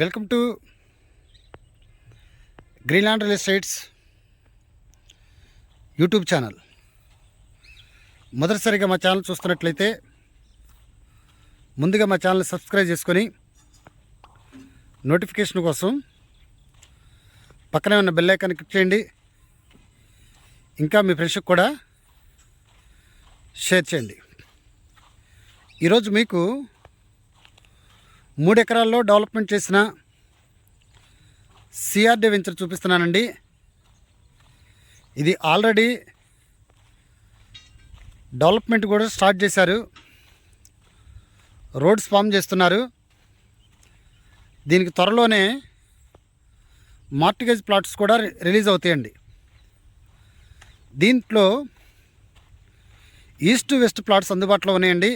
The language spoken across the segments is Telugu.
Welcome to Greenland real estates YouTube channel. మొదటిసారిగా మా ఛానల్ చూస్తున్నట్లయితే ముందుగా మా ఛానల్ సబ్స్క్రైబ్ చేసుకొని నోటిఫికేషన్ కోసం పక్కనే ఉన్న బెల్ ఐకాన్ క్లిక్ చేయండి. ఇంకా మీ ఫ్రెండ్స్కి కూడా షేర్ చేయండి. ఈరోజు మీకు మూడు ఎకరాల్లో డెవలప్మెంట్ చేసిన సిఆర్డి వెంచర్ చూపిస్తున్నానండి. ఇది ఆల్రెడీ డెవలప్మెంట్ కూడా స్టార్ట్ చేశారు. రోడ్స్ ఫామ్ చేస్తున్నారు. దీనికి త్వరలోనే మార్టిగేజ్ ప్లాట్స్ కూడా రిలీజ్ అవుతాయండి. దీంట్లో ఈస్ట్ వెస్ట్ ప్లాట్స్ అందుబాటులో ఉన్నాయండి.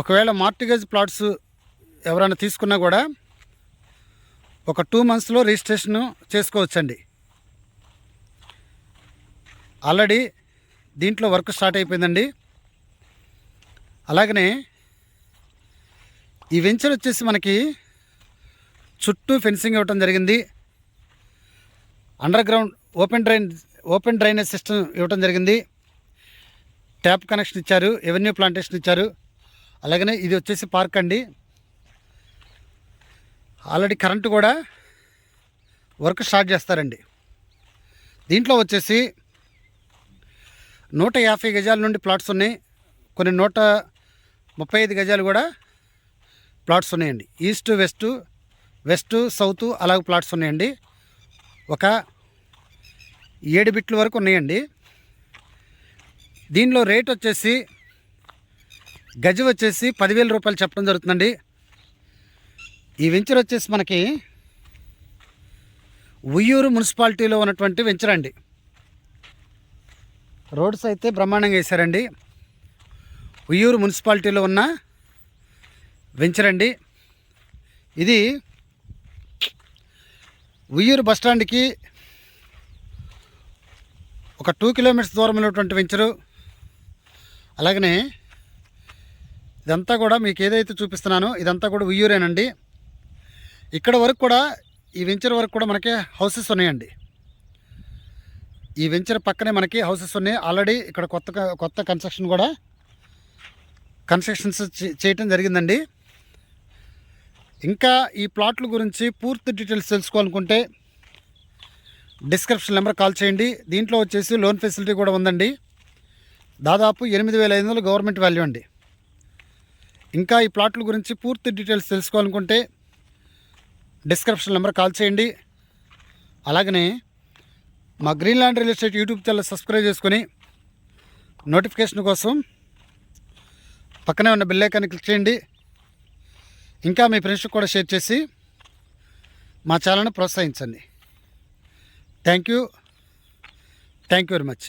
ఒకవేళ మార్టిగేజ్ ప్లాట్స్ ఎవరైనా తీసుకున్నా కూడా ఒక టూ మంత్స్లో రిజిస్ట్రేషన్ చేసుకోవచ్చండి. ఆల్రెడీ దీంట్లో వర్క్ స్టార్ట్ అయిపోయిందండి. అలాగనే ఈ వెంచర్ వచ్చేసి మనకి చుట్టూ ఫెన్సింగ్ ఇవ్వటం జరిగింది. Under ground open drain open drainage system ఇవ్వటం జరిగింది. ట్యాప్ కనెక్షన్ ఇచ్చారు ఎవెన్యూ ప్లాంటేషన్ ఇచ్చారు. అలాగనే ఇది వచ్చేసి పార్క్ అండి. ఆల్రెడీ కరెంటు కూడా వర్క్ స్టార్ట్ చేస్తారండి. దీంట్లో వచ్చేసి నూట యాభై గజాల నుండి ప్లాట్స్ ఉన్నాయి. కొన్ని నూట ముప్పై ఐదు గజాలు కూడా ప్లాట్స్ ఉన్నాయండి. ఈస్ట్ వెస్ట్ వెస్ట్ సౌత్ అలాగ ప్లాట్స్ ఉన్నాయండి. ఒక ఏడు బిట్ల వరకు ఉన్నాయండి. దీనిలో రేట్ వచ్చేసి గజ వచ్చేసి పదివేల రూపాయలు చెప్పడం జరుగుతుందండి. ఈ వెంచర్ వచ్చేసి మనకి ఉయ్యూరు మున్సిపాలిటీలో ఉన్నటువంటి వెంచర్ అండి. రోడ్స్ అయితే బ్రహ్మాండంగా వేశారండి. ఉయ్యూరు మున్సిపాలిటీలో ఉన్న వెంచర్ అండి. ఇది ఉయ్యూరు బస్ స్టాండ్కి ఒక టూ కిలోమీటర్స్ దూరం ఉన్నటువంటి వెంచరు. అలాగనే ఇదంతా కూడా మీకు ఏదైతే చూపిస్తున్నానో ఇదంతా కూడా ఉయ్యూరేనండి. ఇక్కడ వరకు కూడా ఈ వెంచర్ వరకు కూడా మనకి హౌసెస్ ఉన్నాయండి. ఈ వెంచర్ పక్కనే మనకి హౌసెస్ ఉన్నాయి. ఆల్రెడీ ఇక్కడ కొత్త కొత్త కన్స్ట్రక్షన్ కూడా కన్స్ట్రక్షన్స్ చే- చేయటం జరిగిందండి. ఇంకా ఈ ప్లాట్ల గురించి పూర్తి డీటెయిల్స్ తెలుసుకోవాలనుకుంటే డిస్క్రిప్షన్ నెంబర్ కాల్ చేయండి. దీంట్లో వచ్చేసి లోన్ ఫెసిలిటీ కూడా ఉందండి. దాదాపు ఎనిమిది వేల ఐదు వందలు గవర్నమెంట్ వాల్యూ అండి. ఇంకా ఈ ప్లాట్ల గురించి పూర్తి డీటెయిల్స్ తెలుసుకోవాలనుకుంటే డిస్క్రిప్షన్ నెంబర్ కాల్ చేయండి. అలాగనే మా green land real estate YouTube channel subscribe చేసుకొని నోటిఫికేషన్ కోసం పక్కనే ఉన్న బిల్ ఐకాన్ని క్లిక్ చేయండి. ఇంకా మీ ఫ్రెండ్స్కి కూడా షేర్ చేసి మా ఛానల్ని ప్రోత్సహించండి. Thank you thank you very much